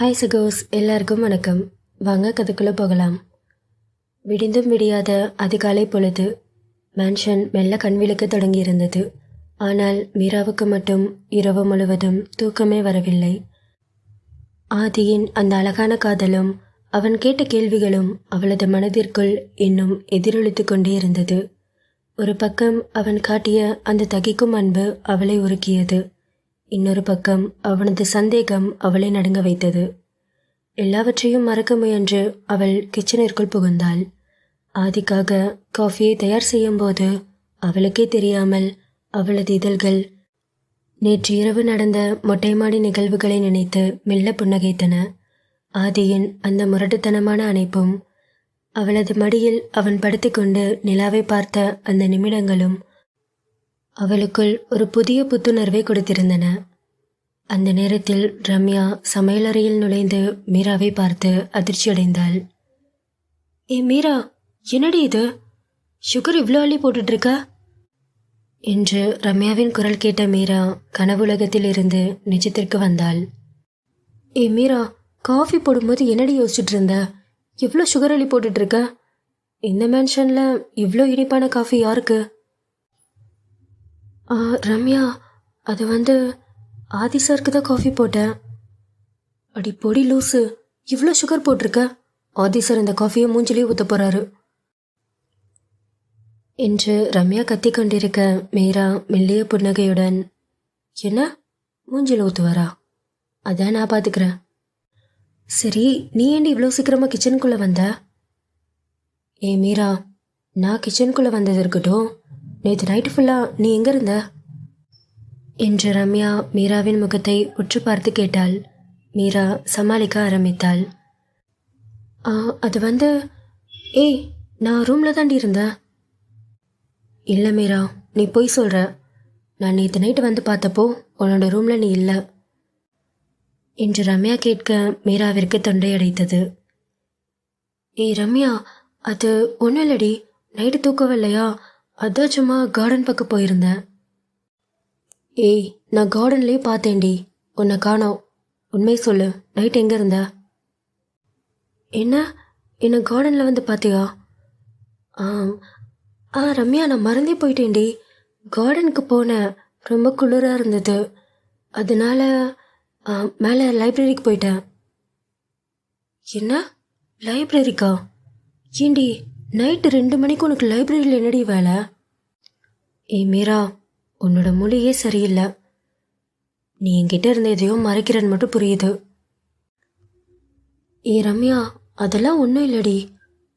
Hi சகோஸ் எல்லாருக்கும் வணக்கம். வாங்க கதைக்குள்ளே போகலாம். விடிந்தும் விடியாத அதிகாலை பொழுது மேன்ஷன் மெல்ல கண்விழுக்க தொடங்கியிருந்தது. ஆனால் மீராவுக்கு மட்டும் இரவு முழுவதும் தூக்கமே வரவில்லை. ஆதியின் அந்த அழகான காதலும் அவன் கேட்ட கேள்விகளும் அவளது மனதிற்குள் இன்னும் எதிரொலித்து கொண்டே இருந்தது. ஒரு பக்கம் அவன் காட்டிய அந்த தகிக்கும் அன்பு அவளை உருக்கியது. இன்னொரு பக்கம் அவனது சந்தேகம் அவளை நடுங்க வைத்தது. எல்லாவற்றையும் மறக்க முயன்று அவள் கிச்சனிற்குள் புகுந்தாள். ஆதிக்காக காஃபியை தயார் செய்யும்போது அவளுக்கே தெரியாமல் அவளது இதழ்கள் நேற்று இரவு நடந்த மொட்டை மாடி நிகழ்வுகளை நினைத்து மெல்ல புன்னகைத்தன. ஆதியின் அந்த முரட்டுத்தனமான அணைப்பும் அவளது மடியில் அவன் படுத்துக்கொண்டு நிலாவை பார்த்த அந்த நிமிடங்களும் அவளுக்குள் ஒரு புதிய புத்துணர்வை கொடுத்திருந்தன. அந்த நேரத்தில் ரம்யா சமையலறையில் நுழைந்து மீராவை பார்த்து அதிர்ச்சியடைந்தாள். ஏ மீரா என்னடி இது? சுகர் இவ்வளோ அள்ளி போட்டுட்ருக்க? என்று ரம்யாவின் குரல் கேட்ட மீரா கனவுலகத்தில் இருந்து நிஜத்திற்கு வந்தாள். ஏ மீரா காஃபி போடும்போது என்னடி யோசிச்சுட்டு இருந்த இவ்வளோ சுகர் அள்ளி போட்டுட்ருக்க? இந்த மேன்ஷனில் இவ்வளோ இனிப்பான காஃபி யாருக்கு? ரம்யா அது வந்து ஆதி சாருக்கு தான் காஃபி போட்டேன். அடி பொடி லூசு இவ்வளோ சுகர் போட்டிருக்க? ஆதி சார் இந்த காஃபியை மூஞ்சிலேயே ஊற்ற போகிறாரு என்று ரம்யா கத்தி கொண்டிருக்க மீரா மெல்லிய புன்னகையுடன் என்ன? மூஞ்சில் ஊற்றுவாரா அதான் நான் பார்த்துக்கிறேன் சரி நீ ஏண்டி இவ்வளோ சீக்கிரமாக கிச்சனுக்குள்ளே வந்த? ஏ மீரா நான் கிச்சனுக்குள்ளே வந்தது இருக்கட்டும். நேற்று நைட்டு ஃபுல்லாக நீ எங்கே இருந்த? என்று ரம்யா மீராவின் முகத்தை உற்று பார்த்து கேட்டாள். மீரா சமாளிக்க ஆரம்பித்தாள். "ஆ, அது வந்து ஏய் நான் ரூமில் தாண்டி இருந்தேன் இல்லை மீரா நீ பொய் சொல்கிற நான் நேற்று நைட்டு வந்து பார்த்தப்போ உன்னோட ரூமில் நீ இல்லை. என்று ரம்யா கேட்க மீராவிற்கு தொண்டை அடைத்தது. ஏய் ரம்யா அது ஒன்றும் இல்லடி. நைட்டு தூக்கவில்லையா? அதான் சும்மா கார்டன் பக்கம் போயிருந்தேன். ஏய் நான் கார்டன்லேயே பார்த்தேன்டி. உன்னை காணோம். உண்மை சொல்லு. நைட் எங்கே இருந்த? என்ன? என்ன கார்டனில் வந்து பார்த்தியா ஆ ஆ ரம்யா நான் மறந்தே போயிட்டேன்டி. கார்டனுக்கு போனேன் ரொம்ப குளிராக இருந்தது. அதனால மேலே லைப்ரரிக்கு போயிட்டேன். என்ன? லைப்ரரிக்கா? ஏண்டி நைட்டு ரெண்டு மணிக்கு உனக்கு லைப்ரரியில் என்னடி வேலை? ஏய் மீரா உன்னோட மொழியே சரியில்லை. நீ என்கிட்ட இருந்த எதையோ மறைக்கிறன்னு மட்டும் புரியுது. ஏ ரம்யா அதெல்லாம் ஒன்றும் இல்லடி.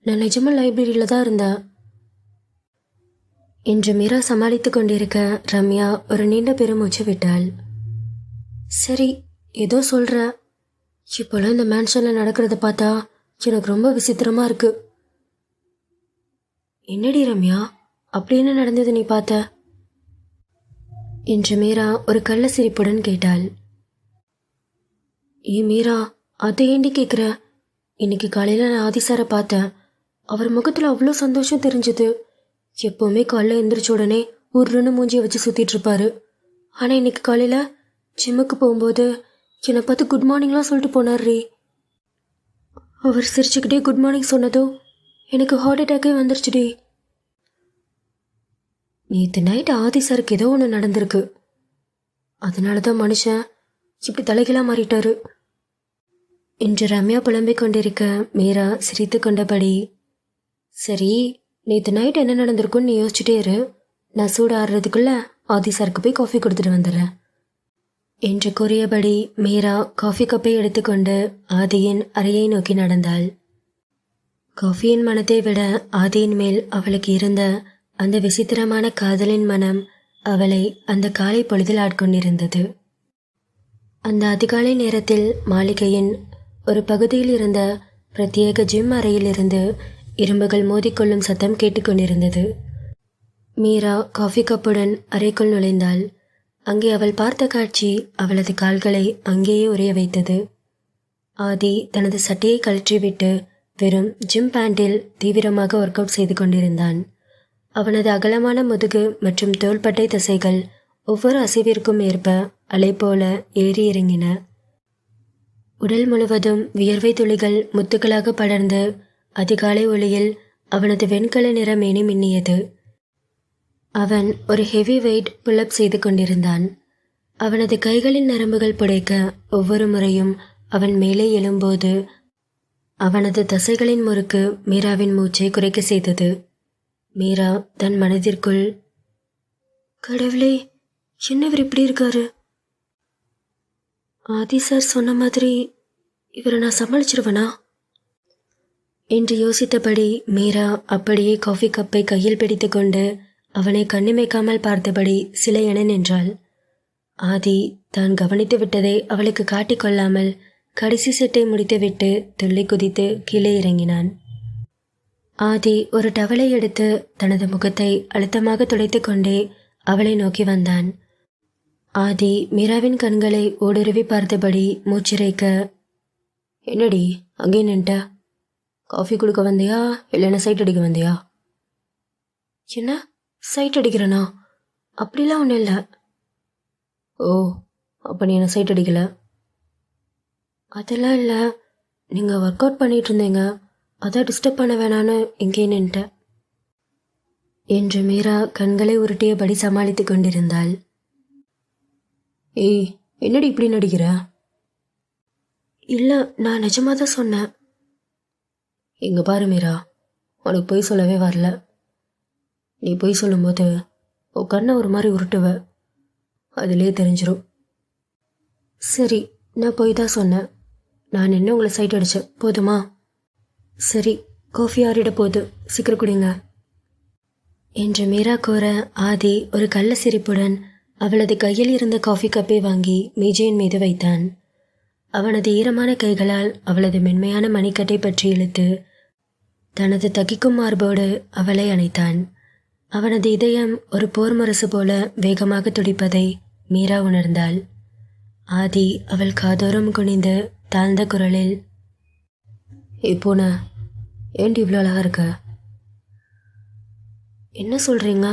நான் நிஜமாக லைப்ரரியில் தான் இருந்தேன். என்று மீரா சமாளித்து கொண்டிருக்க ரம்யா ஒரு நீண்ட பெருமூச்சு விட்டாள். சரி ஏதோ சொல்கிற இப்போலாம் இந்த மேன்ஷனில் நடக்கிறத பார்த்தா எனக்கு ரொம்ப விசித்திரமாக இருக்கு. என்னடி ரம்யா அப்படி என்ன நடந்தது நீ பார்த்த? என்று மீரா ஒரு கள்ள சிரிப்புடன் கேட்டாள். ஏ மீரா அதை ஏண்டி கேட்குற இன்னைக்கு காலையில் நான் ஆதிசாரை பார்த்தேன். அவர் முகத்தில் அவ்வளோ சந்தோஷம் தெரிஞ்சது. எப்போவுமே காலைல எந்திரிச்ச உடனே உருன்னு மூஞ்சியை வச்சு சுற்றிட்டு இருப்பாரு. ஆனால் இன்னைக்கு காலையில் ஜிம்முக்கு போகும்போது என்னை பார்த்து குட் மார்னிங்லாம் சொல்லிட்டு போனார் ரீ அவர் சிரிச்சுக்கிட்டே குட் மார்னிங் சொன்னதோ எனக்கு ஹார்ட் அட்டாக்கே வந்துருச்சுடி. நேற்று நைட் ஆதி சாருக்கு ஏதோ ஒன்று நடந்திருக்கு. அதனால தான் மனுஷன் இப்படி தலைகளாக மாறிட்டாரு. என்று ரம்யா புலம்பிக் கொண்டிருக்க மீரா சிரித்து கொண்டபடி சரி நேற்று நைட் என்ன நடந்திருக்குன்னு நீ யோசிச்சுட்டே இரு. நான் சூடு ஆடுறதுக்குள்ள ஆதி சாருக்கு போய் காஃபி கொடுத்துட்டு வந்துடுறேன். என்று கூறியபடி மீரா காஃபி கப்பை எடுத்துக்கொண்டு ஆதியின் அறையை நோக்கி நடந்தாள். காஃபியின் மனத்தை விட ஆதியின் மேல் அவளுக்கு இருந்த அந்த விசித்திரமான காதலின் மனம் அவளை அந்த காலை பொழுதில் ஆட்கொண்டிருந்தது. அந்த அதிகாலை நேரத்தில் மாளிகையின் ஒரு பகுதியில் இருந்த பிரத்யேக ஜிம் அறையிலிருந்து இரும்புகள் மோதிக்கொள்ளும் சத்தம் கேட்டுக்கொண்டிருந்தது. மீரா காஃபி கப்புடன் அறைக்குள் நுழைந்தாள். அங்கே அவள் பார்த்த காட்சி அவளது கால்களை அங்கேயே உறைய வைத்தது. ஆதி தனது சட்டையை கழற்றிவிட்டு வெறும் ஜிம் பேண்டில் தீவிரமாக ஒர்க் அவுட் செய்து கொண்டிருந்தான். அவனது அகலமான முதுகு மற்றும் தோள்பட்டை தசைகள் ஒவ்வொரு அசைவிற்கும் ஏற்ப அலை போல ஏறி இறங்கின. உடல் முழுவதும் வியர்வை துளிகள் முத்துக்களாக படர்ந்து அதிகாலை ஒளியில் அவனது வெண்கல நிற மேனி மின்னியது. அவன் ஒரு ஹெவி வெயிட் புல்லப் செய்து கொண்டிருந்தான். அவனது கைகளின் நரம்புகள் புடைக்க ஒவ்வொரு முறையும் அவன் மேலே எழும்போது அவனது தசைகளின் முறுக்கு மீராவின் மூச்சை குறைக்க செய்தது. மீரா தன் மனதிற்குள் கடவுளே என்ன இவர் இப்படி இருக்காரு? ஆதி சார் சொன்ன மாதிரி இவரை நான் சமாளிச்சிருவனா? என்று யோசித்தபடி மீரா அப்படியே காஃபி கப்பை கையில் பிடித்துக்கொண்டு அவனை கண்ணிமைக்காமல் பார்த்தபடி சிலை என நின்றாள். ஆதி தான் கவனித்து விட்டதை அவளுக்கு காட்டிக்கொள்ளாமல் கடைசி செட்டை முடித்துவிட்டு துள்ளி குதித்து கீழே இறங்கினான். ஆதி ஒரு டவலை எடுத்து தனது முகத்தை அழுத்தமாக துடைத்து கொண்டே அவளை நோக்கி வந்தான். ஆதி மீராவின் கண்களை ஊடுருவி பார்த்தபடி மூச்சிரைக்க என்னடி அங்கே நின்ட்ட? காஃபி கொடுக்க வந்தியா? இல்லைன்னா சைட் அடிக்க வந்தியா? என்ன? சைட் அடிக்கிறனா? அப்படிலாம் ஒன்றும் இல்லை. ஓ அப்போ நீ என்ன சைட் அடிக்கல? அதெல்லாம் இல்லை. நீங்கள் ஒர்க் அவுட் பண்ணிட்டு இருந்தீங்க. அதான் டிஸ்டர்ப் பண்ண வேணான்னு இங்கே நின்ட்டேன் என்று மீரா கண்களை உருட்டியபடி சமாளித்துக் கொண்டிருந்தாள். ஏய் என்னடி இப்படி நடிக்கிற? இல்லை நான் நிஜமாக தான் சொன்னேன். இங்க பாரு மீரா உனக்கு பொய் சொல்லவே வரல. நீ பொய் சொல்லும்போது உன் கண்ணை ஒரு மாதிரி உருட்டுவ. அதுலேயே தெரிஞ்சிடும் சரி நான் பொய் தான் சொன்னேன். நான் என்ன உங்களை சைட் அடித்தேன் போதுமா? சரி காஃபி ஆறிட போகுது சீக்கிரம் குடிங்க. என்று மீரா கூற ஆதி ஒரு கள்ள சிரிப்புடன் அவளது கையில் இருந்த காஃபி கப்பை வாங்கி மேஜையின் மீது வைத்தான். அவனது ஈரமான கைகளால் அவளது மென்மையான மணிக்கட்டை பற்றி இழுத்து தனது தகிக்கும் மார்போடு அவளை அணைத்தான். அவனது இதயம் ஒரு போர் முரசு போல வேகமாக துடிப்பதை மீரா உணர்ந்தாள். ஆதி அவள் காதோரம் குனிந்து தாழ்ந்த குரலில் இப்போன ஏண்டி இவ்வளோ அழகாக இருக்க? என்ன சொல்கிறீங்க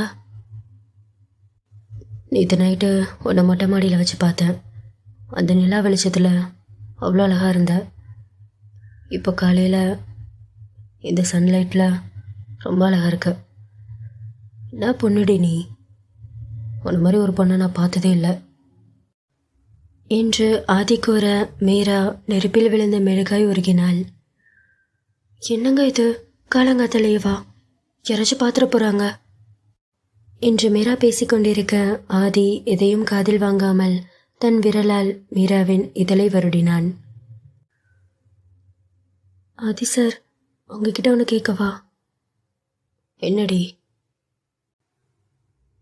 நேற்று நைட்டு உன்னை மொட்டை மாடியில் வச்சு பார்த்தேன். அந்த நிலா வெளிச்சத்தில் அவ்வளோ அழகாக இருந்த. இப்போ காலையில் இந்த சன்லைட்டில் ரொம்ப அழகாக இருக்க. என்ன பொண்ணுடி நீ? உன்ன மாதிரி ஒரு பொண்ணை நான் பார்த்ததே இல்லை. என்று ஆதிக்கூற மீரா நெருப்பில் விழுந்த மெழுகாய் உருகினாள் என்னங்க இது? காலங்காத்தலையவா யாராச்சும் பாத்திர போகிறாங்க என்று மீரா பேசிக்கொண்டிருக்க ஆதி எதையும் காதில் வாங்காமல் தன் விரலால் மீராவின் இதழை வருடினான். ஆதி சார் உங்ககிட்ட ஒன்று கேட்கவா என்னடி?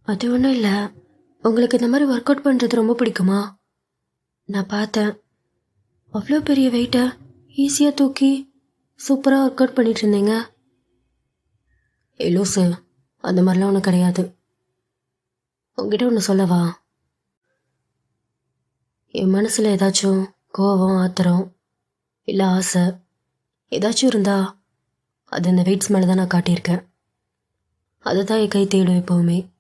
அது ஒன்றும் இல்லை. உங்களுக்கு இந்த மாதிரி ஒர்க் அவுட் பண்ணுறது ரொம்ப பிடிக்குமா? நான் பார்த்தேன். அவ்வளோ பெரிய வெயிட்டை ஈஸியாக தூக்கி சூப்பராக ஒர்க் அவுட் பண்ணிட்டு இருந்தீங்க ஏ சார் அந்த மாதிரிலாம் ஒன்றும் கிடையாது. உங்ககிட்ட ஒன்று சொல்லவா? என் மனசில் ஏதாச்சும் கோபம் ஆத்திரம் இல்லை ஆசை ஏதாச்சும் இருந்தா அது அந்த வெயிட்ஸ் மேலே தான் நான் காட்டியிருக்கேன். அதை தான் என் கை தேடும் எப்போவுமே.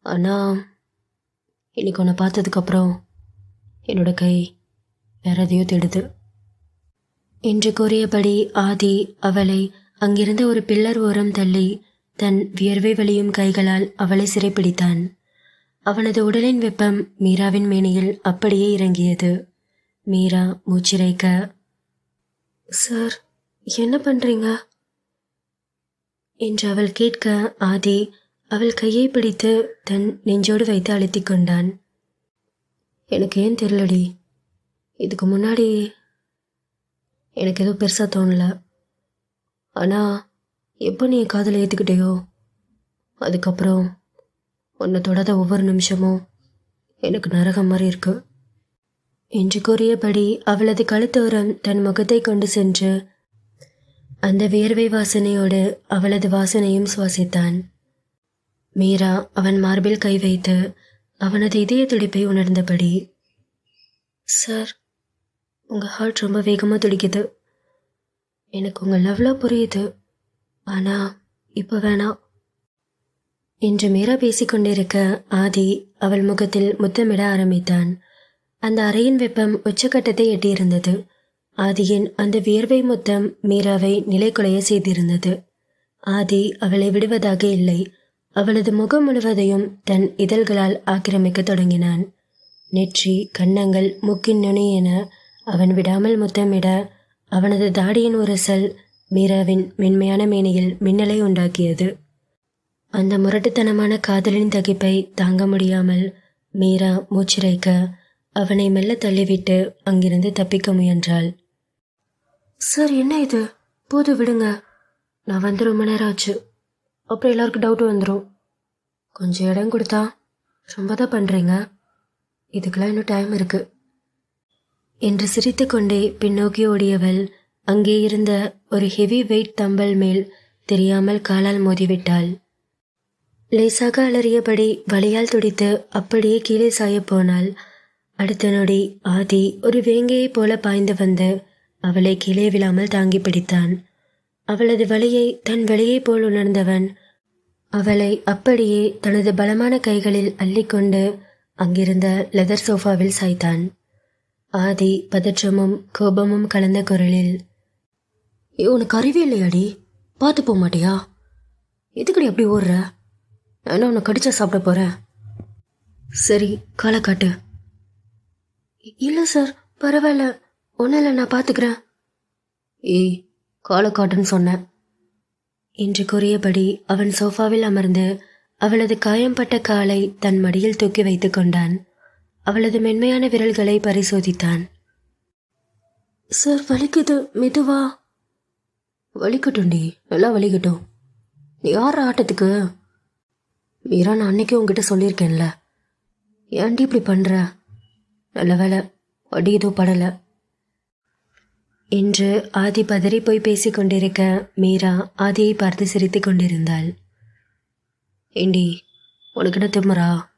ஆனால் இன்னைக்கு உன்னை பார்த்ததுக்கப்புறம் என்னோட கை வேற எதையோ தேடுது. என்று கூறியபடி ஆதி அவளை அங்கிருந்த ஒரு பில்லர் ஓரம் தள்ளி தன் வியர்வை வழியும் கைகளால் அவளை சிறைப்பிடித்தான். அவனது உடலின் வெப்பம் மீராவின் மேனியில் அப்படியே இறங்கியது. மீரா மூச்சிறைக்க சார் என்ன பண்றீங்க? என்று அவள் கேட்க ஆதி அவள் கையை பிடித்து தன் நெஞ்சோடு வைத்து அழுத்திக் கொண்டான். எனக்கு ஏன் தெரியலடி இதுக்கு முன்னாடி எனக்கு எதுவும் பெருசாக தோணலை. ஆனால் எப்போ நீ என் காதலை ஏற்றுக்கிட்டேயோ அதுக்கப்புறம் உன்னை தொடாத ஒவ்வொரு நிமிஷமும் எனக்கு நரகம் மாதிரி இருக்கு. என்று கூறியபடி அவளது கழுத்தோரம் தன் முகத்தை கொண்டு சென்று அந்த வியர்வை வாசனையோடு அவளது வாசனையும் சுவாசித்தான். மீரா அவன் மார்பில் கை வைத்து அவனது இதய துடிப்பை உணர்ந்தபடி சார் உங்கள் ஹார்ட் ரொம்ப வேகமாக துடிக்குது. எனக்கு உங்கள் லவ்லாம் புரியுது. ஆனால் இப்போ வேணாம் என்று மீரா பேசிக்கொண்டிருக்க ஆதி அவள் முகத்தில் முத்தமிட ஆரம்பித்தான். அந்த அறையின் வெப்பம் உச்சக்கட்டத்தை எட்டியிருந்தது. ஆதியின் அந்த வியர்வை மொத்தம் மீராவை நிலைக்குலைய செய்திருந்தது. ஆதி அவளை விடுவதாக இல்லை. அவளது முகம் முழுவதையும் தன் இதழ்களால் ஆக்கிரமிக்க தொடங்கினான். நெற்றி கன்னங்கள் முக்கின் நுனி என அவன் விடாமல் முத்தமிட அவனது தாடியின் உரசல் மீராவின் மென்மையான மேனியில் மின்னலை உண்டாக்கியது. அந்த முரட்டுத்தனமான காதலின் தகிப்பை தாங்க முடியாமல் மீரா மூச்சிரைக்க அவனை மெல்ல தள்ளிவிட்டு அங்கிருந்து தப்பிக்க முயன்றாள். சார் என்ன இது? போது விடுங்க. நான் வந்து ரொம்ப நேரம் ஆச்சு. அப்புறம் எல்லாருக்கும் டவுட் வந்துடும் கொஞ்சம் இடம் கொடுத்தா ரொம்ப தான் பண்ணுறீங்க இதுக்கெல்லாம் இன்னும் டைம் இருக்குது என்று சிரித்துக்கொண்டே பின்னோக்கி ஓடியவள் அங்கே இருந்த ஒரு ஹெவி வெயிட் தம்பல் மேல் தெரியாமல் காலால் மோதிவிட்டாள். லேசாக அலறியபடி வலியால் துடித்து அப்படியே கீழே சாயப் போனாள். அடுத்த நொடி ஆதி ஒரு வேங்கையைப் போல பாய்ந்து வந்து அவளை கீழே விழாமல் தாங்கி பிடித்தான். அவளது வலியை தன் வழியைப் போல் உணர்ந்தவன் அவளை அப்படியே தனது பலமான கைகளில் அள்ளிக்கொண்டு அங்கிருந்த லெதர் சோஃபாவில் சாய்த்தான். ஆதி பதற்றமும் கோபமும் கலந்த குரலில் "ஏய், உனக்கு அறிவே இல்லையாடி? பார்த்து போக மாட்டியா? எதுக்கடி அப்படி ஓடுற? நான் உன்னை கடிச்சா சாப்பிட போறேன்? சரி காலை காட்டு. இல்லை சார் பரவாயில்ல. ஒன்றும் இல்லை நான் பார்த்துக்கிறேன். ஏய் காலை காட்டுன்னு சொன்னேன். என்று கூறியபடி அவன் சோஃபாவில் அமர்ந்து அவளது காயம்பட்ட காலை தன் மடியில் தூக்கி வைத்துக் கொண்டான். அவளது மென்மையான விரல்களை பரிசோதித்தான். சார் வலிக்குது. மெதுவா. வலிக்கட்டும்டி. நல்லா வலிக்கட்டும். நீ யார் ஆட்டத்துக்கு. மீரா நான் அன்னைக்கே உங்ககிட்ட சொல்லியிருக்கேன்ல. ஏன்டி இப்படி பண்ற? நல்ல வேலை. அடி ஏதோ படல. என்று ஆதி பதறி போய் பேசி கொண்டிருக்க மீரா ஆதியை பார்த்து சிரித்துக் கொண்டிருந்தாள். ஏண்டி உனக்கு என்ன திம்மரா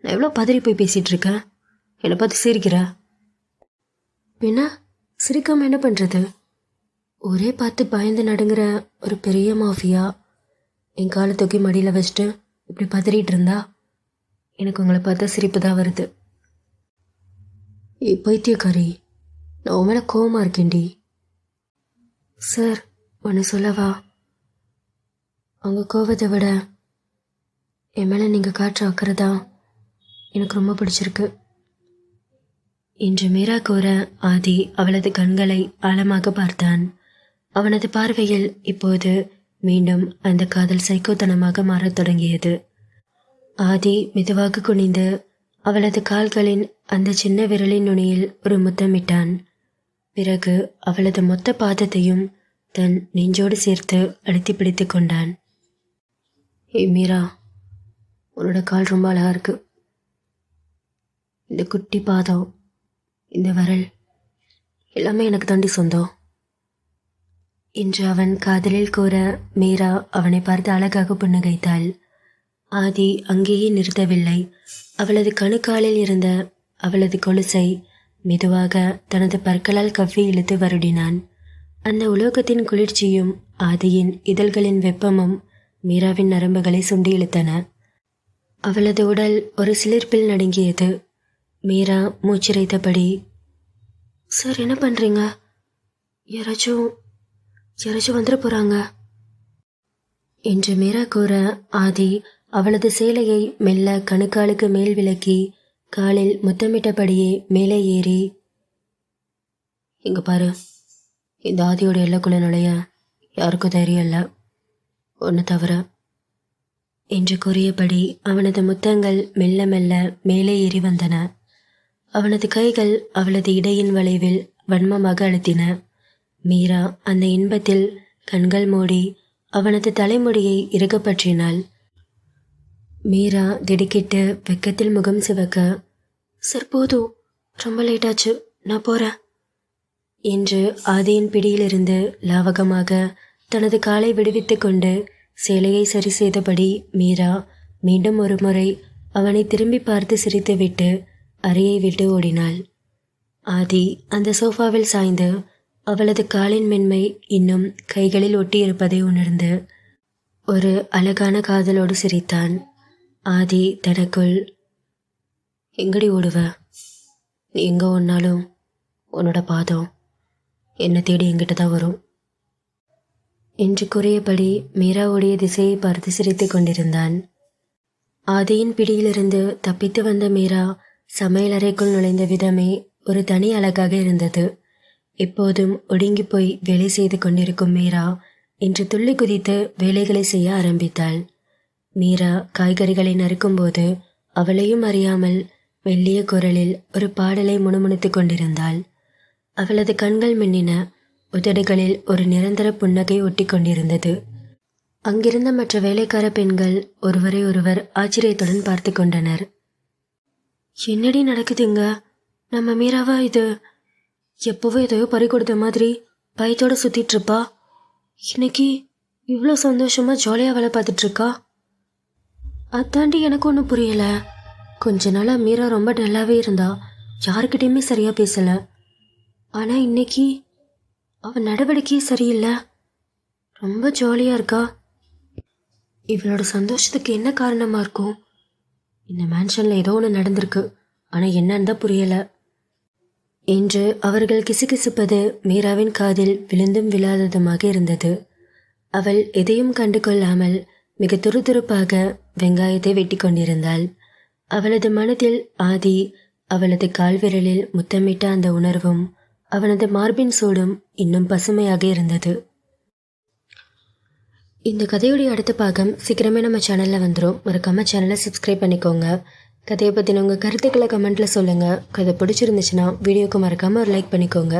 நான் எவ்வளோ பதறி போய் பேசிகிட்டு இருக்கேன் என்னை பார்த்து சிரிக்கிற? பின்ன சிரிக்காமல் என்ன பண்ணுறது ஒரே பார்த்து பயந்து நடுங்கிற ஒரு பெரிய மாஃபியா என் காலை தூக்கி மடியில் வச்சுட்டு இப்படி பதறிட்டு இருந்தா எனக்கு உங்களை பார்த்தா சிரிப்பு தான் வருது. ஏ பைத்தியக்காரி நான் உன் மேலே கோவமாக இருக்கேன்டி. சார் ஒன்று சொல்லவா? அவங்க கோவத்தை விட என் மேலே நீங்கள் காற்று அக்கறை தான் எனக்கு ரொம்ப பிடிச்சிருக்கு. என்று மீரா கூற ஆதி அவளது கண்களை ஆழமாக பார்த்தான். அவனது பார்வையில் இப்போது மீண்டும் அந்த காதல் சைக்கோத்தனமாக மாறத் தொடங்கியது. ஆதி மெதுவாக குனிந்து அவளது கால்களின் அந்த சின்ன விரலின் நுனியில் ஒரு முத்தமிட்டான் பிறகு அவளது மொத்த பாதத்தையும் தன் நெஞ்சோடு சேர்த்து அழுத்தி பிடித்து கொண்டான். ஏ மீரா உன்னோட கால் ரொம்ப அழகா இருக்கு. இந்த குட்டி பாதம் இந்த விரல் எல்லாமே எனக்கு தாண்டி சொந்தம். இன்று அவன் காதலில் கூற மீரா அவனை பார்த்து அழகாக புன்னகைத்தாள். ஆதி அங்கேயே நிறுத்தவில்லை. அவளது கணுக்காலில் இருந்த அவளது கொலுசை மெதுவாக தனது பற்களால் கவ்வி இழுத்து வருடினான். அந்த உலோகத்தின் குளிர்ச்சியும் ஆதியின் இதழ்களின் வெப்பமும் மீராவின் நரம்புகளை சுண்டி இழுத்தன. அவளது உடல் ஒரு சிலிர்ப்பில் நடுங்கியது. மீரா மூச்சிரைத்தபடி சார் என்ன பண்ணுறீங்க யாராச்சும் யாராச்சும் வந்துட போகிறாங்க என்று மீரா கூற ஆதி அவளது சேலையை மெல்ல கணுக்காலுக்கு மேல் விலக்கி காலில் முத்தமிட்டபடியே மேலே ஏறி இங்க பாரு இந்த ஆதியோட எல்லக்குள்ள நுழைய யாருக்கும் தைரியம் இல்லை. ஒன்று தவிர என்று கூறியபடி அவனது முத்தங்கள் மெல்ல மெல்ல மேலே ஏறி வந்தன. அவனது கைகள் அவளது இடையின் வளைவில் வன்மமாக அழுத்தின. மீரா அந்த இன்பத்தில் கண்கள் மூடி அவனது தலைமுடியை இறுகப்பற்றினாள். மீரா திடுக்கிட்டு வெக்கத்தில் முகம் சிவக்க சார் போதும். ரொம்ப லேட்டாச்சு. நான் போறேன். என்று ஆதியின் பிடியிலிருந்து லாவகமாக தனது காலை விடுவித்து கொண்டு சேலையை சரி செய்தபடி மீரா மீண்டும் ஒரு முறை அவனை திரும்பி பார்த்து சிரித்துவிட்டு அறையை விட்டு ஓடினாள். ஆதி அந்த சோஃபாவில் சாய்ந்து அவளது காலின் மென்மை இன்னும் கைகளில் ஒட்டியிருப்பதை உணர்ந்து ஒரு அழகான காதலோடு சிரித்தான். ஆதி தனக்குள் எங்கடி ஓடுவ? நீ எங்கே ஒன்னாலும் உன்னோட பாதம் என்னை தேடி என்கிட்ட தான் வரும். என்று கூறியபடி மீராவுடைய திசையை பார்த்து சிரித்துக் கொண்டிருந்தான். ஆதியின் பிடியிலிருந்து தப்பித்து வந்த மீரா சமையலறைக்குள் நுழைந்த விதமே ஒரு தனி அழகாக இருந்தது. எப்போதும் ஒடுங்கி போய் வேலை செய்து கொண்டிருக்கும் மீரா இன்று துள்ளி குதித்து வேலைகளை செய்ய ஆரம்பித்தாள். மீரா காய்கறிகளை நறுக்கும்போது அவளையும் அறியாமல் மெல்லிய குரலில் ஒரு பாடலை முணுமுணுத்துக் கொண்டிருந்தாள். அவளது கண்கள் மின்னின உதடுகளில் ஒரு நிரந்தர புன்னகை ஒட்டி கொண்டிருந்தது. அங்கிருந்த மற்ற வேலைக்கார பெண்கள் ஒருவரை ஒருவர் ஆச்சரியத்துடன் பார்த்து கொண்டனர். என்னடி நடக்குதுங்க? நம்ம மீராவா இது எப்பவோ எதையோ பறி கொடுத்த மாதிரி பயத்தோட சுத்திட்டு இருப்பா. இன்னைக்கு இவ்வளோ சந்தோஷமா ஜாலியாக வேலை பார்த்துட்டு இருக்கா? அதாண்டி எனக்கு ஒன்றும் புரியல. கொஞ்ச நாளாக மீரா ரொம்ப நல்லாவே இருந்தா யாருக்கிட்டேயுமே சரியாக பேசலை. ஆனால் இன்னைக்கு அவன் நடவடிக்கையே சரியில்லை. ரொம்ப ஜாலியாக இருக்கா. இவளோட சந்தோஷத்துக்கு என்ன காரணமாக இருக்கும்? இந்த மேன்ஷனில் ஏதோ ஒன்று நடந்திருக்கு. ஆனால் என்னன்னு தான் புரியலை. என்று அவர்கள் கிசுகிசுப்பது மீராவின் காதில் விழுந்தும் விழாததுமாக இருந்தது. அவள் எதையும் கண்டு கொள்ளாமல் மிக துருதுருப்பாக வெங்காயத்தை வெட்டி கொண்டிருந்தாள். அவளது மனதில் ஆதி அவளது கால்விரலில் முத்தமிட்ட அந்த உணர்வும் அவனது மார்பின் சூடும் இன்னும் பசுமையாக இருந்தது. இந்த கதையுடைய அடுத்த பாகம் சீக்கிரமே நம்ம சேனலில் வந்துடும் மறக்காமல் சேனலை சப்ஸ்கிரைப் பண்ணிக்கோங்க. கதையை பற்றின உங்கள் கருத்துக்களை கமெண்ட்டில் சொல்லுங்கள் கதை பிடிச்சிருந்துச்சுன்னா வீடியோக்கு மறக்காமல் ஒரு லைக் பண்ணிக்கோங்க.